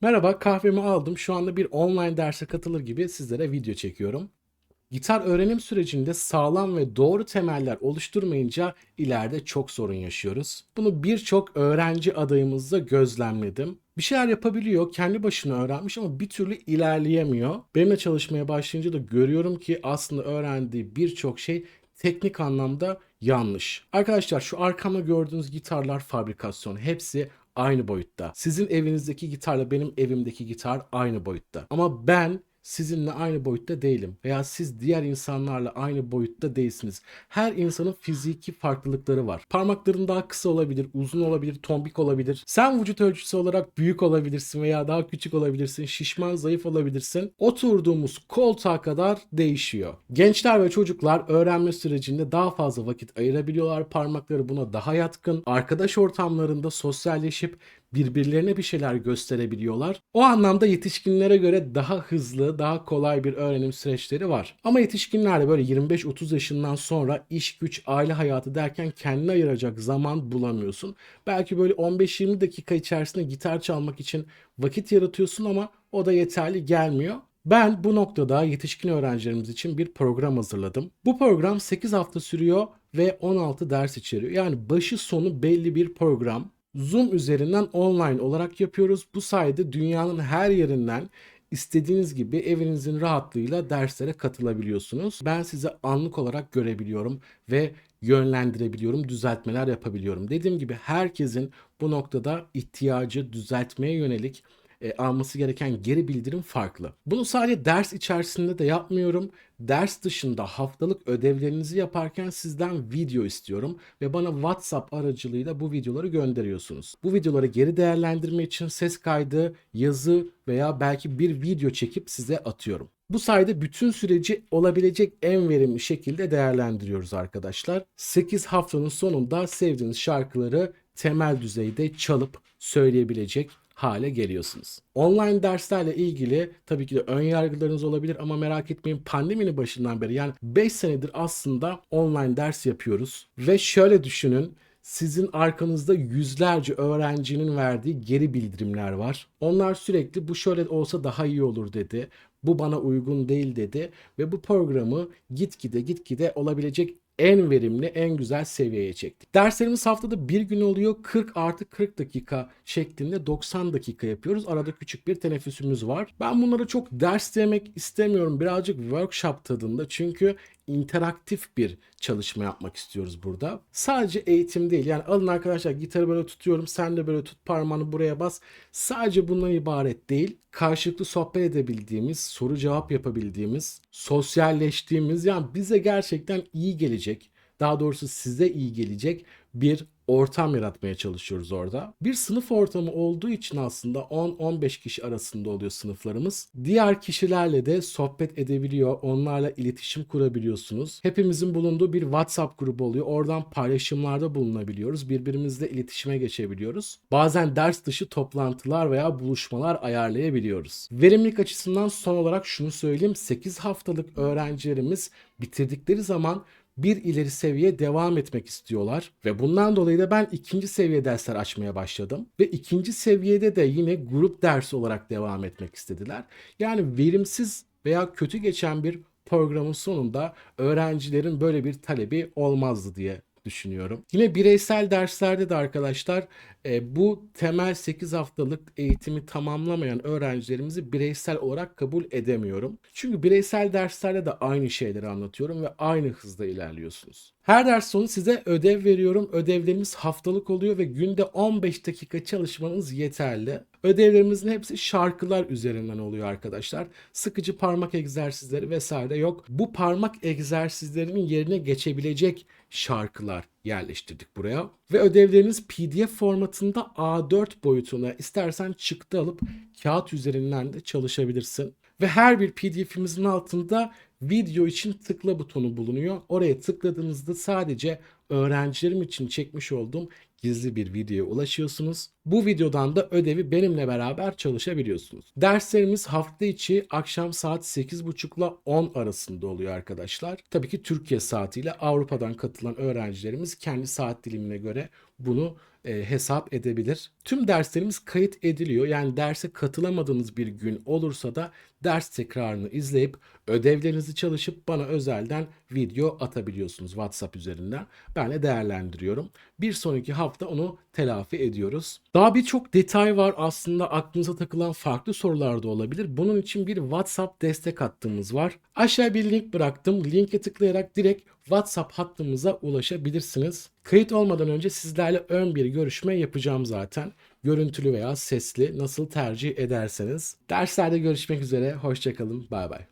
Merhaba, kahvemi aldım. Şu anda bir online derse katılır gibi sizlere video çekiyorum. Gitar öğrenim sürecinde sağlam ve doğru temeller oluşturmayınca ileride çok sorun yaşıyoruz. Bunu birçok öğrenci adayımızda gözlemledim. Bir şeyler yapabiliyor, kendi başına öğrenmiş ama bir türlü ilerleyemiyor. Benimle çalışmaya başlayınca da görüyorum ki aslında öğrendiği birçok şey teknik anlamda yanlış. Arkadaşlar şu arkamda gördüğünüz gitarlar fabrikasyon. Hepsi aynı boyutta. Sizin evinizdeki gitarla benim evimdeki gitar aynı boyutta. Ama ben sizinle aynı boyutta değilim veya siz diğer insanlarla aynı boyutta değilsiniz. Her insanın fiziki farklılıkları var. Parmakların daha kısa olabilir, uzun olabilir, tombik olabilir. Sen vücut ölçüsü olarak büyük olabilirsin veya daha küçük olabilirsin, şişman, zayıf olabilirsin. Oturduğumuz koltuğa kadar değişiyor. Gençler ve çocuklar öğrenme sürecinde daha fazla vakit ayırabiliyorlar. Parmakları buna daha yatkın. Arkadaş ortamlarında sosyalleşip birbirlerine bir şeyler gösterebiliyorlar. O anlamda yetişkinlere göre daha hızlı, daha kolay bir öğrenim süreçleri var. Ama yetişkinlerde böyle 25-30 yaşından sonra iş güç, aile hayatı derken kendine ayıracak zaman bulamıyorsun. Belki böyle 15-20 dakika içerisinde gitar çalmak için vakit yaratıyorsun ama o da yeterli gelmiyor. Ben bu noktada yetişkin öğrencilerimiz için bir program hazırladım. Bu program 8 hafta sürüyor ve 16 ders içeriyor. Yani başı sonu belli bir program. Zoom üzerinden online olarak yapıyoruz. Bu sayede dünyanın her yerinden istediğiniz gibi evinizin rahatlığıyla derslere katılabiliyorsunuz. Ben size anlık olarak görebiliyorum ve yönlendirebiliyorum, düzeltmeler yapabiliyorum. Dediğim gibi herkesin bu noktada ihtiyacı düzeltmeye yönelik e, alması gereken geri bildirim farklı. Bunu sadece ders içerisinde de yapmıyorum. Ders dışında haftalık ödevlerinizi yaparken sizden video istiyorum ve bana WhatsApp aracılığıyla bu videoları gönderiyorsunuz. Bu videoları geri değerlendirme için ses kaydı, yazı veya belki bir video çekip size atıyorum. Bu sayede bütün süreci olabilecek en verimli şekilde değerlendiriyoruz arkadaşlar. 8 haftanın sonunda sevdiğiniz şarkıları temel düzeyde çalıp söyleyebilecek hale geliyorsunuz. Online derslerle ilgili tabii ki de ön yargılarınız olabilir ama merak etmeyin pandeminin başından beri yani 5 senedir aslında online ders yapıyoruz. Ve şöyle düşünün sizin arkanızda yüzlerce öğrencinin verdiği geri bildirimler var. Onlar sürekli bu şöyle olsa daha iyi olur dedi. Bu bana uygun değil dedi ve bu programı gitgide gitgide olabilecek en verimli, en güzel seviyeye çektik. Derslerimiz haftada bir gün oluyor. 40 artı 40 dakika şeklinde 90 dakika yapıyoruz. Arada küçük bir teneffüsümüz var. Ben bunları çok ders demek istemiyorum. Birazcık workshop tadında. Çünkü interaktif bir çalışma yapmak istiyoruz burada. Sadece eğitim değil. Yani alın arkadaşlar gitarı böyle tutuyorum. Sen de böyle tut parmağını buraya bas. Sadece bundan ibaret değil. Karşılıklı sohbet edebildiğimiz, soru cevap yapabildiğimiz, sosyalleştiğimiz yani bize gerçekten iyi gelecek. Daha doğrusu size iyi gelecek bir ortam yaratmaya çalışıyoruz orada. Bir sınıf ortamı olduğu için aslında 10-15 kişi arasında oluyor sınıflarımız. Diğer kişilerle de sohbet edebiliyor, onlarla iletişim kurabiliyorsunuz. Hepimizin bulunduğu bir WhatsApp grubu oluyor. Oradan paylaşımlarda bulunabiliyoruz. Birbirimizle iletişime geçebiliyoruz. Bazen ders dışı toplantılar veya buluşmalar ayarlayabiliyoruz. Verimlilik açısından son olarak şunu söyleyeyim. 8 haftalık öğrencilerimiz bitirdikleri zaman bir ileri seviye devam etmek istiyorlar ve bundan dolayı da ben ikinci seviye dersler açmaya başladım ve ikinci seviyede de yine grup dersi olarak devam etmek istediler. Yani verimsiz veya kötü geçen bir programın sonunda öğrencilerin böyle bir talebi olmazdı diye düşünüyorum. Yine bireysel derslerde de arkadaşlar e, bu temel 8 haftalık eğitimi tamamlamayan öğrencilerimizi bireysel olarak kabul edemiyorum. Çünkü bireysel derslerde de aynı şeyleri anlatıyorum ve aynı hızda ilerliyorsunuz. Her ders sonu size ödev veriyorum. Ödevlerimiz haftalık oluyor ve günde 15 dakika çalışmanız yeterli. Ödevlerimizin hepsi şarkılar üzerinden oluyor arkadaşlar. Sıkıcı parmak egzersizleri vesaire yok. Bu parmak egzersizlerinin yerine geçebilecek şarkılar yerleştirdik buraya. Ve ödevleriniz PDF formatında A4 boyutuna istersen çıktı alıp kağıt üzerinden de çalışabilirsin. Ve her bir PDF'imizin altında video için tıkla butonu bulunuyor. Oraya tıkladığınızda sadece öğrencilerim için çekmiş olduğum gizli bir videoya ulaşıyorsunuz. Bu videodan da ödevi benimle beraber çalışabiliyorsunuz. Derslerimiz hafta içi akşam saat 8.30 ile 10 arasında oluyor arkadaşlar. Tabii ki Türkiye saatiyle Avrupa'dan katılan öğrencilerimiz kendi saat dilimine göre bunu e, hesap edebilir. Tüm derslerimiz kayıt ediliyor. Yani derse katılamadığınız bir gün olursa da ders tekrarını izleyip ödevlerinizi çalışıp bana özelden video atabiliyorsunuz WhatsApp üzerinden. Ben de değerlendiriyorum. Bir sonraki hafta onu telafi ediyoruz. Daha birçok detay var aslında aklınıza takılan farklı sorular da olabilir. Bunun için bir WhatsApp destek hattımız var. Aşağıya bir link bıraktım. Linke tıklayarak direkt WhatsApp hattımıza ulaşabilirsiniz. Kayıt olmadan önce sizlerle ön bir görüşme yapacağım zaten. Görüntülü veya sesli nasıl tercih ederseniz. Derslerde görüşmek üzere. Hoşçakalın. Bay bay.